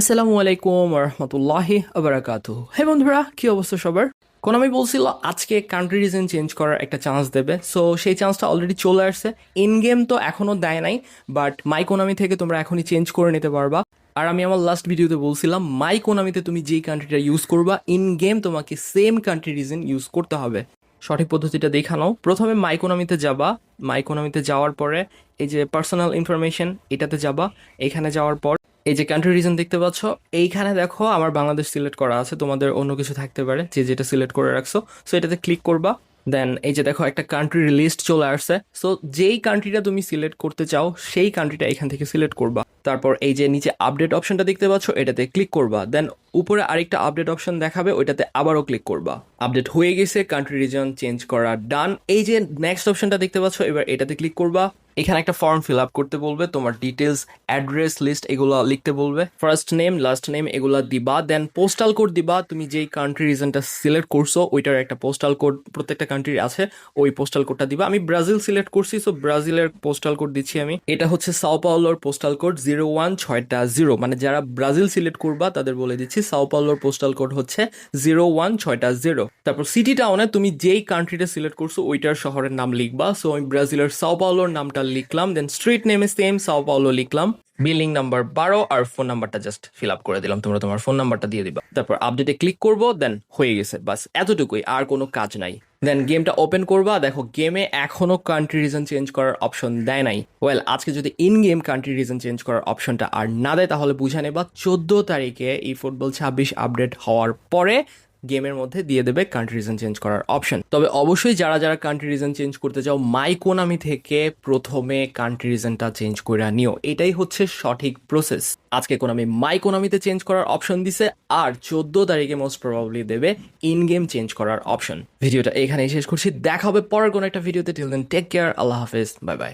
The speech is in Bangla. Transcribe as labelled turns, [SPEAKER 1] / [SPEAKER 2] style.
[SPEAKER 1] আসসালামু আলাইকুম রহমতুল্লাহি আবরাকাতু হে বন্ধুরা, কি অবস্থা সবার? কোন আমি বলছিল, আজকে কান্ট্রি রিজন চেঞ্জ করার একটা চান্স দেবে। সো সেই চান্সটা অলরেডি চলে আসছে। ইন গেম তো এখনও দেয় নাই বাট মাইকোনামি থেকে তোমরা এখনই চেঞ্জ করে নিতে পারবা। আর আমি আমার লাস্ট ভিডিওতে বলছিলাম মাইকোনামিতে তুমি যেই কান্ট্রিটা ইউজ করবা ইন গেম তোমাকে সেম কান্ট্রি রিজন ইউজ করতে হবে। সঠিক পদ্ধতিটা দেখানো প্রথমে মাইকোনমিতে যাবা। মাইকোনমিতে যাওয়ার পরে এই যে পার্সোনাল ইনফরমেশন এটাতে যাবা। এখানে যাওয়ার পর এই যে কান্ট্রি রিজন দেখতে পাচ্ছ, এইখানে দেখো আমার বাংলাদেশ সিলেক্ট করা আছে, তোমাদের অন্য কিছু থাকতে পারে, যে যেটা সিলেক্ট করে রাখছো। সো এটাতে ক্লিক করবা দেন এই যে দেখো একটা কান্ট্রি লিস্ট চলে আসছে। সো যেই কান্ট্রিটা তুমি সিলেক্ট করতে চাও, সেই কান্ট্রিটা এখান থেকে সিলেক্ট করবা। তারপর এই যে নিচে আপডেট অপশনটা দেখতে পাচ্ছ, এটাতে ক্লিক করবা। দেন উপরে আরেকটা আপডেট অপশন দেখাবে, ওইটাতে আবারও ক্লিক করবা। আপডেট হয়ে গেছে কান্ট্রি রিজন চেঞ্জ করা ডান এই যে নেক্সট অপশনটা দেখতে পাচ্ছ, এবার এটাতে ক্লিক করবা। এখানে একটা ফর্ম ফিল আপ করতে বলবে, তোমার ডিটেলস অ্যাড্রেস লিস্ট এগুলো লিখতে বলবে। ফার্স্ট নেম লাস্ট নেম এগুলো দিবা দেন পোস্টাল কোড দিবা। তুমি যেই কান্ট্রি রিজনটা সিলেক্ট করছ, ওইটার একটা পোস্টাল কোড প্রত্যেকটা কান্ট্রির আছে, ওই পোস্টাল কোডটা দিবা। আমি ব্রাজিল সিলেক্ট করছি সো ব্রাজিলের পোস্টাল কোড দিচ্ছি আমি। এটা হচ্ছে সাও পাওলোর পোস্টাল কোড জিরো ওয়ান ছয়টা জিরো মানে যারা ব্রাজিল সিলেক্ট করবা, তাদের বলে দিচ্ছি সাও পাওলোর পোস্টাল কোড হচ্ছে জিরো ওয়ান ছয়টা জিরো তারপর সিটি টাউনে তুমি যেই কান্ট্রিটা সিলেক্ট করছ, ওইটার শহরের নাম লিখবা। সো আমি ব্রাজিলের সাও পাওলোর নামটা লিখলাম দেন স্ট্রিট নেমে সেম সাও পাওলো লিখলাম। বিল্ডিং নাম্বার বারো আর ফোন নাম্বারটা জাস্ট ফিল আপ করে দিলাম, তোমরা তোমার ফোন নাম্বারটা দিয়ে দিবা। তারপর আপডেটে ক্লিক করব দেন হয়ে গেছে, বাস। এতটুকুই, আর কোনো কাজ নাই। দেন গেমটা ওপেন করবা, দেখো গেমে এখনও কান্ট্রি রিজন চেঞ্জ করার অপশন দেয় নাই। ওয়েল আজকে যদি in game country region change করার অপশনটা আর না দেয়, তাহলে বুঝে নেবা, চোদ্দ তারিখে এই ফুটবল ছাব্বিশ আপডেট হওয়ার পরে গেমের মধ্যে দিয়ে দেবে কান্ট্রি রিজন চেঞ্জ করার অপশন তবে অবশ্যই যারা যারা কান্ট্রি রিজন চেঞ্জ করতে চাও মাই কোনামি থেকে প্রথমে কান্ট্রি রিজনটা চেঞ্জ করে নিও। এটাই হচ্ছে সঠিক প্রসেস আজকে কোনামি মাই কোনামিতে চেঞ্জ করার অপশন দিছে, আর চোদ্দ তারিখে মোস্ট প্রবাবলি দেবে ইন গেম চেঞ্জ করার অপশন ভিডিওটা এখানেই শেষ করছি। দেখা হবে পরের কোনো একটা ভিডিওতে। টিল দেন টেক কেয়ার আল্লাহ হাফেজ বাই বাই